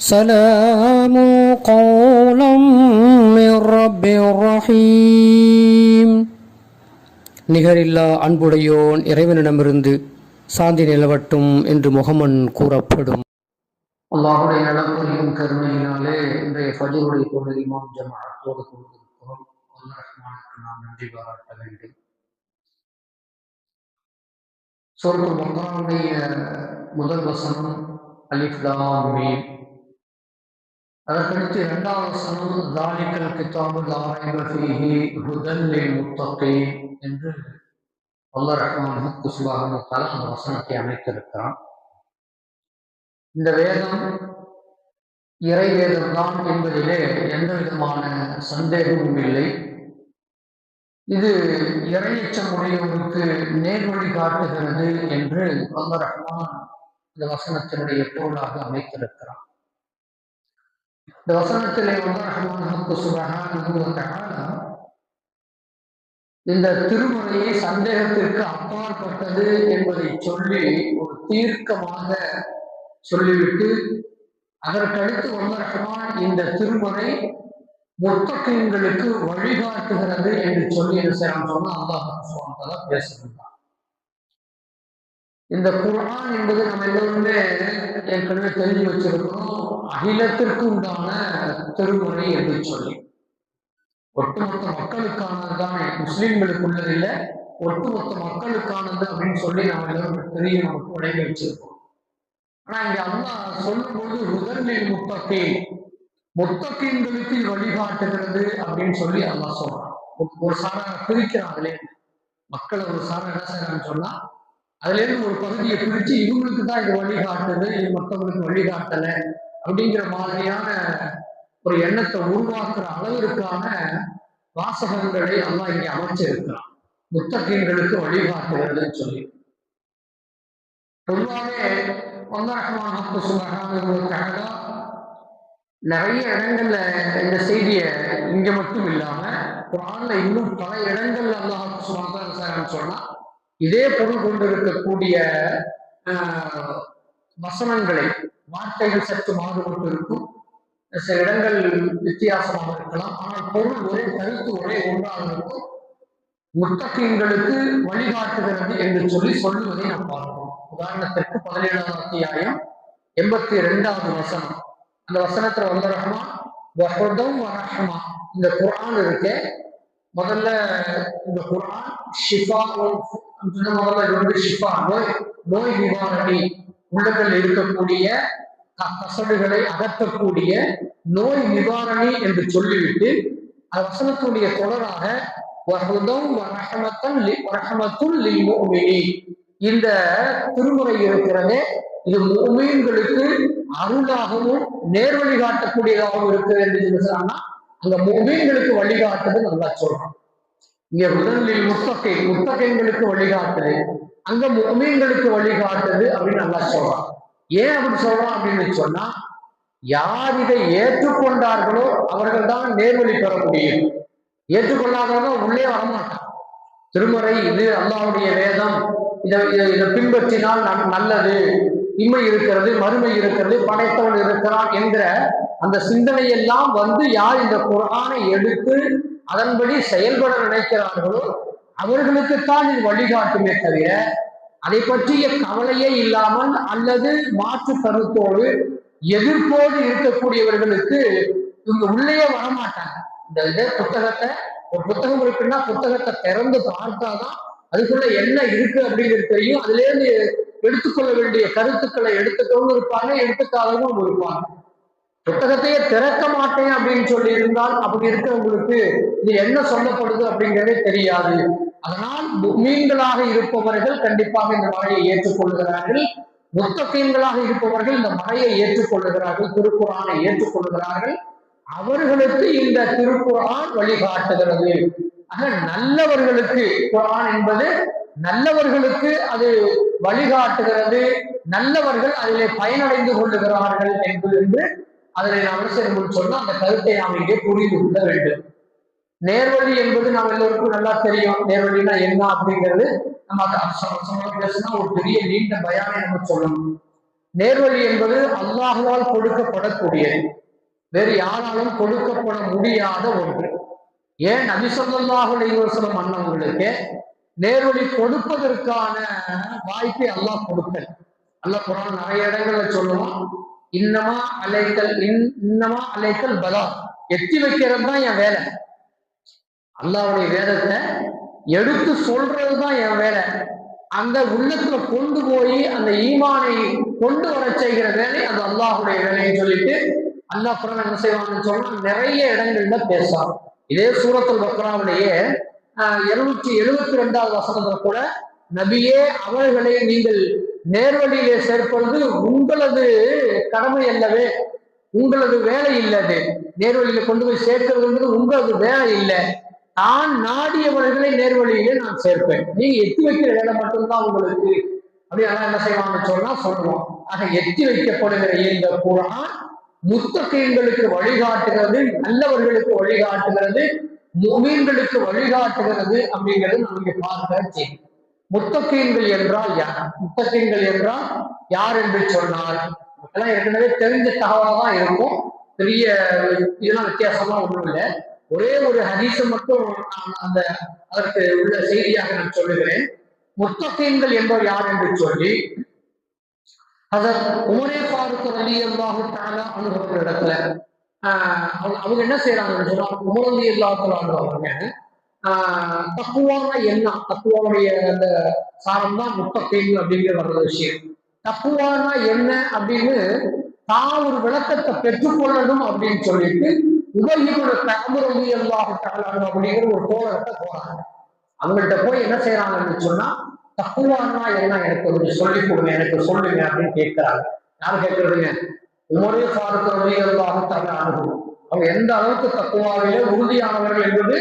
سلام قولا من رب رحيم நிகரில்லா அன்புடையோன் இறைவனிடமிருந்து சாந்தி நிலவட்டும் என்று முகமன் கூறப்படும் அல்லாஹுடைய நலப்புரியும் கருணையினாலே இன்றைய ஃபஜருடைய தொழில் இமாம் ஜமாத்தோடு கொண்டிருக்கிறோம் அல்லாஹ் ரஹ்மானுக்கு நாம் நன்றி பாராட்ட வேண்டும் சூரத்துல் பக்ராவுடைய முதல் வசனம் அலிஃப் லாம் மீம் அதற்கடுத்து இரண்டாவது வசனம் தாலிக்கல் கிதாபு லாரைப ஹுதல் லில் முத்தகீன் என்று அல்லா ரஹ்மான் குசுபாக சுப்ஹானஹு அந்த வசனத்தை அமைத்திருக்கிறான். இந்த வேதம் இறை வேதம் தான் என்பதிலே எந்த விதமான சந்தேகமும் இல்லை. இது இறையச்சம் உடையவருக்கு நேர்வழி காட்டுகிறது என்று அல்ல ரஹ்மான் இந்த வசனத்தினுடைய பொருளாக அமைத்திருக்கிறான். இந்த வசனத்திலே வந்து சுபகான இந்த திருமுறையை சந்தேகத்திற்கு அப்பாற்பட்டது என்பதை சொல்லி ஒரு தீர்க்கமாக சொல்லிவிட்டு அதற்கடுத்து வல்ல இந்த திருமுறை முத்தகங்களுக்கு வழிகாட்டுகிறது என்று சொல்லி சொன்ன செய்யறான் அல்லாஹ் பேசுகிறார் இந்த குரான் என்பது நம்ம எல்லோருமே ஏற்கனவே தெரிஞ்சு வச்சிருக்கிறோம். அகிலத்திற்கு உண்டான திருமுறை என்று சொல்லி. ஒட்டுமொத்த மக்களுக்கானதுதான் முஸ்லீம்களுக்கு முஸ்லிம்களுக்கு உள்ளதில்லை ஒட்டுமொத்த மக்களுக்கானது அப்படின்னு சொல்லி நம்ம எல்லோரும் பெரிய நமக்கு உடைமை வச்சிருக்கோம் ஆனா இங்க அம்மா சொல்லும்போது முதலில் முத்தகை முத்தகீன்களுக்கு வழிகாட்டுகிறது அப்படின்னு சொல்லி அம்மா சொல்றான். ஒரு சாரா பிரிக்கிறாங்களே மக்களை ஒரு சாரா என்ன செய்யறான்னு சொன்னா அதுல இருந்து ஒரு பகுதியை பிரிச்சு இவங்களுக்கு தான் இது வழிகாட்டுது இது மற்றவங்களுக்கு வழிகாட்டலை அப்படிங்கிற மாதிரியான ஒரு எண்ணத்தை உருவாக்குற அளவிற்கான வாசகங்களை அல்லா இங்க அமைச்சிருக்கிறான். முத்தகீன்களுக்கு வழிகாட்டுகிறதுன்னு சொல்லி. பொதுவாகவே வந்தரகமான சுமகான நிறைய இடங்கள்ல இந்த செய்தியை இங்க மட்டும் இல்லாம குரான்ல இன்னும் பல இடங்கள்ல அல்லாஹ் சுமகான சொன்னா இதே பொருள் கொண்டிருக்கக்கூடிய வசனங்களை வார்த்தைகள் சற்று மாறுபட்டு இருக்கும் சில இடங்கள் வித்தியாசமாக இருக்கலாம். ஆனால் பொருள் ஒரே கருத்து ஒரே ஒன்றாக இருக்கும். முத்தகங்களுக்கு வழிகாட்டுகிறது என்று சொல்லி சொல்லுவதை நாம் பார்ப்போம். உதாரணத்திற்கு பதினேழாம் அத்தியாயம் எண்பத்தி இரண்டாவது வசனம். அந்த வசனத்துல வந்த ரஹ்மா. வஹதம் இந்த குரான் இருக்கே முதல்ல இந்த குரான் ஷிஃபா முதல்ல இது வந்து ஷிஃபா? நோய் நோய் நிவாரணி. உள்ளத்தில் இருக்கக்கூடிய கசடுகளை அகற்றக்கூடிய நோய் நிவாரணி என்று சொல்லிவிட்டு அந்த வசனத்துடைய தொடராக இந்த திருமுறை இருக்கிறதே. இது மூமீன்களுக்கு அருளாகவும் நேர்வழி காட்டக்கூடியதாகவும் இருக்கிறது என்று சொன்னா அந்த மூமீன்களுக்கு வழிகாட்டுது நல்லா சொல்றான் இங்க முதலில் முத்தகை முத்தகைங்களுக்கு வழிகாட்டுது அங்க முகமீன்களுக்கு வழிகாட்டுது அப்படின்னு நல்லா சொல்றான். ஏன் அப்படி சொல்றான் அப்படின்னு சொன்னா யார் இதை ஏற்றுக்கொண்டார்களோ அவர்கள் தான் நேர்வழி பெற முடியும். ஏற்றுக்கொள்ளாதவங்க உள்ளே வரமாட்டான் திருமறை இது அல்லாவுடைய வேதம். இதை இதை பின்பற்றினால் நல்லது. இம்மை இருக்கிறது மறுமை இருக்கிறது படைத்தவன் இருக்கிறான் என்கிற அந்த சிந்தனையெல்லாம் வந்து யார் இந்த குரானை எடுத்து அதன்படி செயல்பட நினைக்கிறார்களோ அவர்களுக்குத்தான் இது வழிகாட்டுமே தவிர அதை பற்றிய கவலையே இல்லாமல் அல்லது மாற்று கருத்தோடு எதிர்ப்போடு இருக்கக்கூடியவர்களுக்கு இவங்க உள்ளே வரமாட்டாங்க. இந்த இதே புத்தகத்தை ஒரு புத்தகம் இருக்குன்னா புத்தகத்தை திறந்து பார்த்தாதான் அதுக்குள்ள என்ன இருக்கு அப்படிங்கிறது தெரியும். அதுல இருந்து எடுத்துக்கொள்ள வேண்டிய கருத்துக்களை எடுத்துக்கவும் இருப்பாங்க எடுத்துக்காதவும் இருப்பாங்க. புத்தகத்தையே திறக்க மாட்டேன் அப்படின்னு சொல்லி இருந்தால் அப்படி இருக்கிறவங்களுக்கு இது என்ன சொல்லப்படுது அப்படிங்கிறதே தெரியாது. அதனால் மீன்களாக இருப்பவர்கள் கண்டிப்பாக இந்த மழையை ஏற்றுக்கொள்கிறார்கள் முத்தகீன்களாக இருப்பவர்கள் இந்த மழையை ஏற்றுக்கொள்ளுகிறார்கள் திருக்குறானை ஏற்றுக்கொள்ளுகிறார்கள். அவர்களுக்கு இந்த திருக்குறான் வழிகாட்டுகிறது. ஆக நல்லவர்களுக்கு குரான் என்பது நல்லவர்களுக்கு அது வழிகாட்டுகிறது. நல்லவர்கள் அதிலே பயனடைந்து கொள்ளுகிறார்கள் என்பது என்று அதனை நாம் என்ன சொன்னா அந்த கருத்தை நாம் இங்கே புரிந்து கொள்ள வேண்டும். நேர்வழி என்பது நாம் எல்லோருக்கும் நல்லா தெரியும். நேர்வழினா என்ன அப்படிங்கிறது நம்ம அதை பேசினா ஒரு பெரிய நீண்ட பயானை நம்ம சொல்லணும். நேர்வழி என்பது அல்லாஹுவால் கொடுக்கப்படக்கூடியது. வேறு யாராலும் கொடுக்கப்பட முடியாத ஒன்று. ஏன் நபிசல்லாஹு அலைவசலம் அண்ணவங்களுக்கு நேர்வழி கொடுப்பதற்கான வாய்ப்பை அல்லாஹ் கொடுக்கல. அல்லாஹ் குரான் நிறைய இடங்கள்ல சொல்லுவான் இன்னமா அலைக்கல் இன் இன்னமா அலைக்கல் பலா. எத்தி வைக்கிறது தான் என் வேலை. அல்லாவுடைய வேதத்தை எடுத்து சொல்றது தான் என் வேலை. அந்த உள்ளத்துல கொண்டு போய் அந்த ஈமானை கொண்டு வர செய்கிற வேலை அது அல்லாஹுடைய வேலைன்னு சொல்லிட்டு அல்லாஹ் குரான் என்ன செய்வாங்கன்னு சொன்னா நிறைய இடங்கள்ல பேசுவாங்க இதே சூரத்தில் பக்ராவிலேயே இருநூற்றி எழுபத்தி ரெண்டாவது வசனத்துல கூட நபியே அவர்களை நீங்கள் நேர்வழியிலே சேர்ப்பது உங்களது கடமை அல்லவே உங்களது வேலை இல்லது. நேர்வழியில கொண்டு போய் சேர்க்கிறது உங்களது வேலை இல்லை. தான் நாடியவர்களை நேர்வழியிலே நான் சேர்ப்பேன். நீங்க எத்தி வைக்கிற வேலை மட்டும்தான் உங்களுக்கு. அப்படி அதெல்லாம் என்ன செய்வாங்க சொன்னா சொல்லுவோம். ஆக எத்தி வைக்கப்படுகிற இந்த குரான் முத்தகைங்களுக்கு வழிகாட்டுகிறது நல்லவர்களுக்கு வழிகாட்டுகிறது முமீன்களுக்கு வழிகாட்டுகிறது அப்படிங்கிறது நமக்கு பார்க்க செய்யும் முத்தகீன்கள் என்றால் யார்? முத்தகீன்கள் என்றால் யார் என்று சொன்னால். அதெல்லாம் ஏற்கனவே தெரிஞ்ச தகவலாக தான் இருக்கும். பெரிய இதெல்லாம் வித்தியாசமா ஒன்றும் இல்லை. ஒரே ஒரு ஹதீஸை மட்டும் நான் அந்த அதற்கு உள்ள செய்தியாக நான் சொல்லுகிறேன். முத்தகீன்கள் என்பவர் யார் என்று சொல்லி அதர் உமரே பாருக்கு அலி அல்லாஹு தாலா அனுபவ இடத்துல அவங்க என்ன செய்யறாங்கன்னு சொன்னா உமரலி அல்லாஹ் அவங்க தப்புவான என்ன தப்புவாவுடைய அந்த சாரம் தான் முத்தகைன் அப்படிங்கிற வர்ற விஷயம். தப்புவானா என்ன அப்படின்னு தான் ஒரு விளக்கத்தை பெற்றுக்கொள்ளணும் அப்படின்னு சொல்லிட்டு உதவியோட தாமரவி எல்லாம் அப்படிங்கிற ஒரு கோலத்தை போறாங்க. அவங்கள்ட்ட போய் என்ன செய்யறாங்கன்னு சொன்னா தப்புவானா என்ன எனக்கு கொஞ்சம் சொல்லிக் கொடுங்க எனக்கு சொல்லுங்க அப்படின்னு கேட்கிறாங்க. யார் கேட்கறதுங்க? உமரே ஃபாருக்காக அனுபவம் அவங்க எந்த அளவுக்கு தக்குவாவிலே உறுதியானவர்கள் என்பது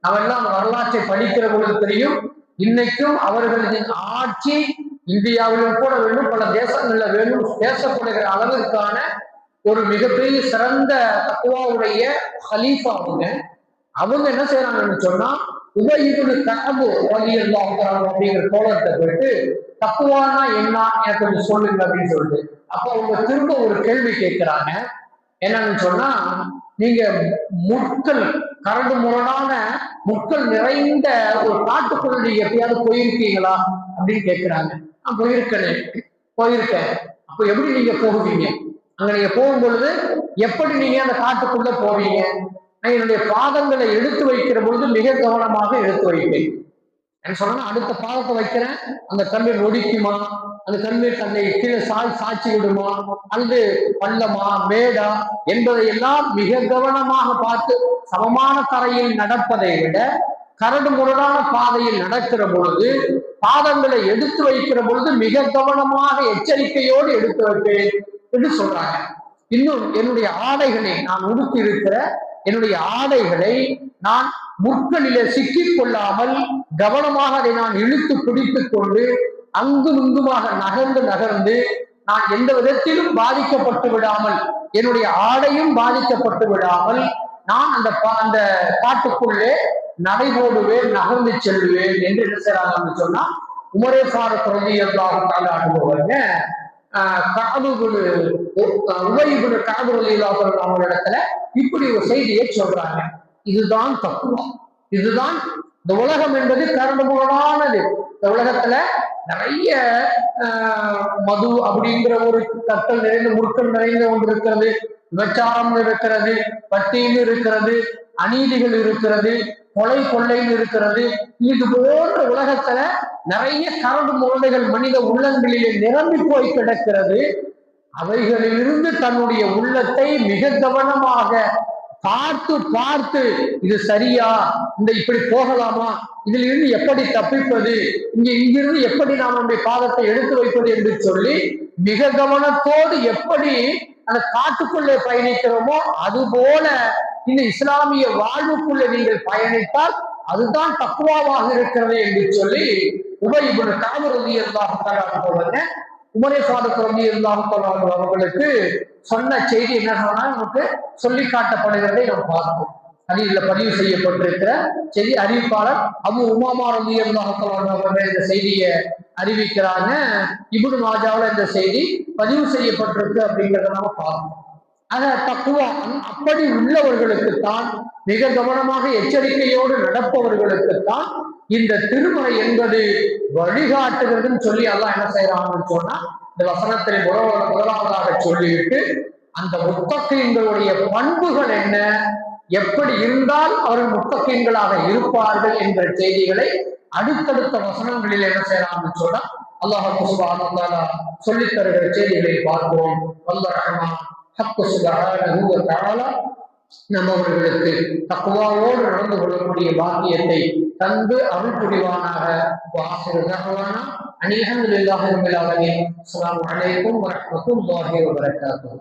அவெல்லாம் வரலாற்றை படிக்கிற பொழுது தெரியும். இன்னைக்கும் அவர்களின் ஆட்சி இந்தியாவிலும் கூட வேண்டும் பல தேசங்கள்ல வேண்டும் பேசப்படுகிற அளவிற்கான ஒரு மிகப்பெரிய சிறந்த தக்குவாவுடைய ஹலீஃபா அவங்க. அவங்க என்ன செய்யறாங்கன்னு சொன்னா உபயுகுனு கனவு வழி எல்லாம் அப்படிங்கிற கோலத்தை போயிட்டு தக்குவானா என்ன? எனக்கு கொஞ்சம் சொல்லுங்க அப்படின்னு சொல்லிட்டு. அப்ப அவங்க திரும்ப ஒரு கேள்வி கேட்கிறாங்க. என்னன்னு சொன்னா நீங்க முட்கள் கரடு முரடான முட்கள் நிறைந்த ஒரு காட்டுக்குள்ள நீங்க எப்பயாவது போயிருக்கீங்களா அப்படின்னு கேட்கிறாங்க நான் போயிருக்கேன். போயிருக்கேன். அப்போ எப்படி நீங்க போகுவீங்க? அங்க நீங்க போகும் பொழுது எப்படி நீங்க அந்த காட்டுக்குள்ள போவீங்க? நான் என்னுடைய பாதங்களை எடுத்து வைக்கிற பொழுது மிக கவனமாக எடுத்து வைப்பேன். என்ன சொன்னா அடுத்த பாதத்தை வைக்கிறேன். அந்த கண்ணீர் நொடிக்குமா அந்த கண்ணீர் தன்னை கீழே சாய் சாட்சி விடுமா? அல்லது பள்ளமா மேடா என்பதை எல்லாம் மிக கவனமாக பார்த்து சமமான தரையில் நடப்பதை விட கரடு முரடான பாதையில் நடக்கிற பொழுது பாதங்களை எடுத்து வைக்கிற பொழுது மிக கவனமாக எச்சரிக்கையோடு எடுத்து வைப்பேன் என்று சொல்றாங்க. இன்னும் என்னுடைய ஆடைகளை நான் உடுத்தி இருக்கிற என்னுடைய ஆடைகளை நான் முற்களிலே சிக்கிக் கொள்ளாமல் கவனமாக அதை நான் இழுத்து பிடித்துக் கொண்டு அங்கும் இங்குமாக நகர்ந்து நகர்ந்து நான் எந்த விதத்திலும் பாதிக்கப்பட்டு விடாமல் என்னுடைய ஆடையும் பாதிக்கப்பட்டு விடாமல் நான் அந்த அந்த காட்டுக்குள்ளே நடைபோடுவேன் நகர்ந்து செல்வேன் என்று என்ன செய்யறாங்கன்னு சொன்னா உமரே சார ரவி அல்லாஹ் அனுபவங்க காபுகுடு உபயுகுடு காபு அவங்க இடத்துல இப்படி ஒரு செய்தியை சொல்றாங்க. இதுதான் தத்துவம் இதுதான் இந்த உலகம் என்பது கரண்டுமுகமானது இந்த உலகத்துல நிறைய மது அப்படிங்கிற ஒரு கற்கள் நிறைந்த முற்கள் நிறைந்த ஒன்று இருக்கிறது. விபச்சாரம் இருக்கிறது பட்டியல் இருக்கிறது அநீதிகள் இருக்கிறது கொலை கொள்ளைன்னு இருக்கிறது. இது போன்ற உலகத்துல நிறைய கரடு முரடைகள் மனித உள்ளங்களிலே நிரம்பி போய் கிடக்கிறது. அவைகளிலிருந்து தன்னுடைய உள்ளத்தை மிக கவனமாக பார்த்து பார்த்து இது சரியா? இந்த இப்படி போகலாமா? இதில் இருந்து எப்படி தப்பிப்பது? இங்க இங்கிருந்து எப்படி நாம் நம்முடைய பாதத்தை எடுத்து வைப்பது என்று சொல்லி மிக கவனத்தோடு எப்படி அந்த காட்டுக்குள்ளே பயணிக்கிறோமோ அது போல இந்த இஸ்லாமிய வாழ்வுக்குள்ளே நீங்கள் பயணித்தால் அதுதான் தக்குவாவாக இருக்கிறது என்று சொல்லி உபயிபுன தாமரதி இருந்தாக உமரே சாதத்து ரவி அவர்களுக்கு சொன்ன செய்தி என்ன சொன்னா நமக்கு சொல்லி காட்டப்படுகிறதை நாம் பார்ப்போம். ஹதீஸ்ல பதிவு செய்யப்பட்டிருக்கிற செய்தி அறிவிப்பாளர் அபு உமாமா ரவி அவர்கள் இந்த செய்தியை அறிவிக்கிறாங்க இபுடு மாஜாவில் இந்த செய்தி பதிவு செய்யப்பட்டிருக்கு அப்படிங்கிறத நாம பார்ப்போம். அத தக்குவா? அப்படி உள்ளவர்களுக்குத்தான் மிக கவனமாக எச்சரிக்கையோடு நடப்பவர்களுக்குத்தான் இந்த திருமறை என்பது வழிகாட்டுகிறதுன்னு சொல்லி அல்லாஹ் என்ன செய்யறாங்கன்னு சொன்னா இந்த வசனத்தை முதல் முதலாவதாக சொல்லிவிட்டு அந்த முத்தகைங்களுடைய பண்புகள் என்ன? எப்படி இருந்தால் அவர்கள் முத்தகைங்களாக இருப்பார்கள் என்ற செய்திகளை அடுத்தடுத்த வசனங்களில் என்ன செய்யறாங்கன்னு சொன்னா அல்லாஹ் சுபான சொல்லித் தருகிற செய்திகளை பார்ப்போம் வல்ல ரஹ்மான் நம்மவர்களுக்கு தக்குவாவோடு நடந்து கொள்ளக்கூடிய பாக்கியத்தை தந்து அருள் புரிவானாக. வாசிறு தகவானா அனில் அஹமதுல்லாஹி ரபில் ஆலமீன். அஸ்ஸலாமு அலைக்கும் வரஹ்மத்துல்லாஹி வபரகாத்துஹு